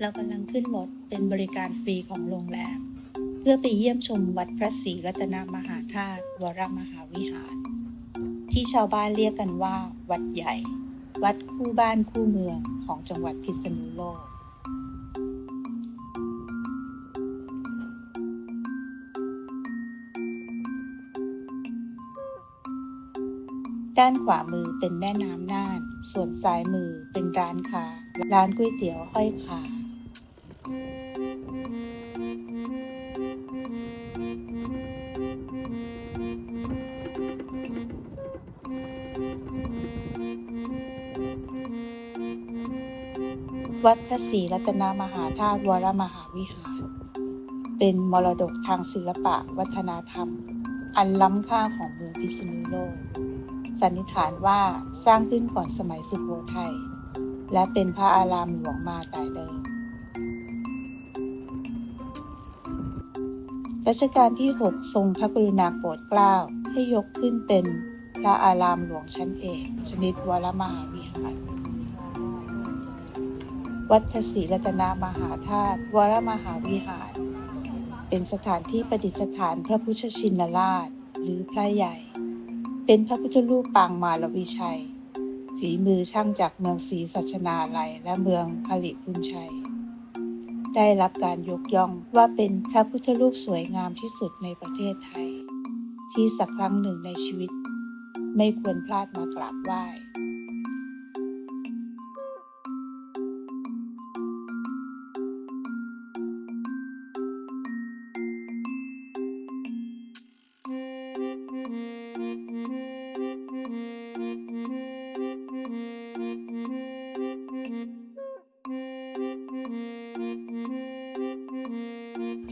เรากำลังขึ้นรถเป็นบริการฟรีของโรงแรม เพื่อไปเยี่ยมชมวัดพระศรีรัตนมหาธาตุวรมหาวิหาร ที่ชาวบ้านเรียกกันว่า วัดใหญ่ วัดคู่บ้านคู่เมืองของจังหวัดพิษณุโลกด้านขวามือเป็นแม่น้ำน่าน ส่วนซ้ายมือเป็นร้านค้า ร้านก๋วยเตี๋ยวห้อยขา วัดพระศรีรัตนมหาธาตุวรมหาวิหาร เป็นมรดกทางศิลปะวัฒนธรรม อันล้ำค่าของเมืองพิษณุโลก สันนิษฐานว่าสร้างขึ้นก่อนสมัยสุโขทัยและเป็นพระอารามหลวงมาแต่เดิมรัชกาลที่ 6 ทรงพระกรุณาโปรดเกล้าให้ยกขึ้นเป็นพระอารามหลวงชั้นเอกชนิดวรมหาวิหาร วัดพระศรีรัตนมหาธาตุวรมหาวิหาร เป็นสถานที่ประดิษฐานพระพุทธชินราช หรือพระใหญ่ เป็นพระพุทธรูปปางมารวิชัย ฝีมือช่างจากเมืองศรีสัชนาลัยและเมืองผลิพุนชัย ได้รับการยกย่องว่าเป็นพระพุทธรูปสวยงามที่สุดในประเทศไทย ที่สักครั้งหนึ่งในชีวิต ไม่ควรพลาดมากราบไหว้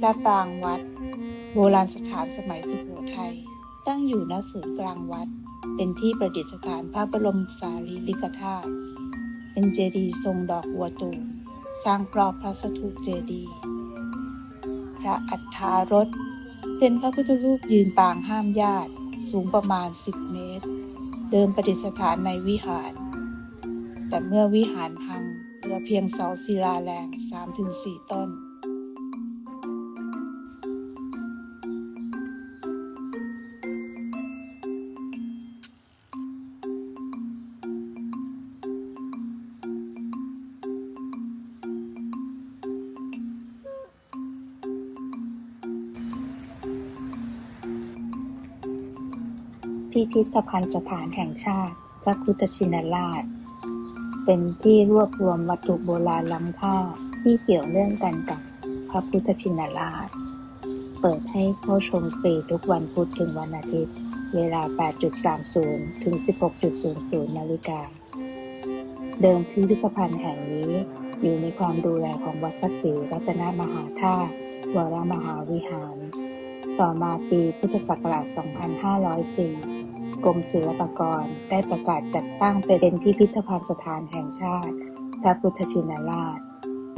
พระปรางวัด โบราณสถานสมัยสุโขทัยตั้งอยู่ณศูนย์กลางวัด เป็นที่ประดิษฐานพระบรมสารีริกธาตุเป็นเจดีย์ทรงดอกบัวตูมสร้างครอบพระสถูปเจดีย์พระอัฏฐารถ เป็นพระพุทธรูปยืนปางห้ามญาติ สูงประมาณ 10 เมตร เดิมประดิษฐานในวิหาร แต่เมื่อวิหารพังเหลือเพียงเสาศิลาแรง 3-4 ต้น พิพิธภัณฑ์สถานแห่งชาติ พระพุทธชินราช เป็นที่รวบรวมวัตถุโบราณล้ำค่าที่เกี่ยวเนื่องกันกับพระพุทธชินราช เปิดให้เข้าชมฟรีทุกวันพุธถึงวันอาทิตย์ เวลา 8.30 ถึง 16.00 นาฬิกา เดิมพิพิธภัณฑ์แห่งนี้อยู่ในความดูแลของวัดพระศรีรัตนมหาธาตุวรมหาวิหาร ต่อมาปีพุทธศักราช 2504 กรมศิลปากรได้ประกาศจัดตั้งเป็นพิพิธภัณฑ์สถานแห่งชาติ พระพุทธชินราช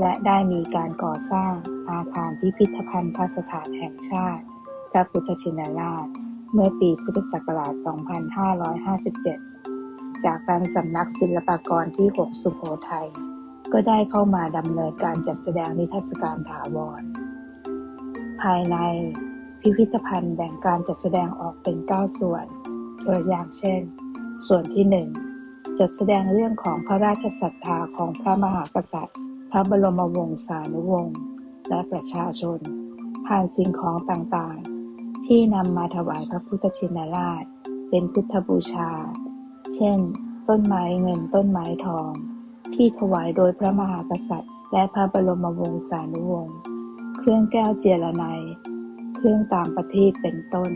และได้มีการก่อสร้างอาคารพิพิธภัณฑ์พระสถานแห่งชาติ พระพุทธชินราช เมื่อปีพุทธศักราช 2557 จากการสำนักศิลปากรที่ 6 สุโขทัยก็ได้เข้ามาดำเนินการจัดแสดงนิทรรศการถาวร ภายในพิพิธภัณฑ์แบ่งการจัดแสดงออกเป็น 9 ส่วน ตัวอย่างเช่น ส่วนที่1จัดแสดงเรื่องของพระราชศรัทธาของพระมหากษัตริย์ พระบรมวงศานุวงศ์และประชาชน ผ่านสิ่งของต่างๆ ที่นำมาถวายพระพุทธชินราช เป็นพุทธบูชา เช่น ต้นไม้เงินต้นไม้ทอง ที่ถวายโดยพระมหากษัตริย์ และพระบรมวงศานุวงศ์เครื่องแก้วเจรไนเครื่องตามประทีปเป็นต้น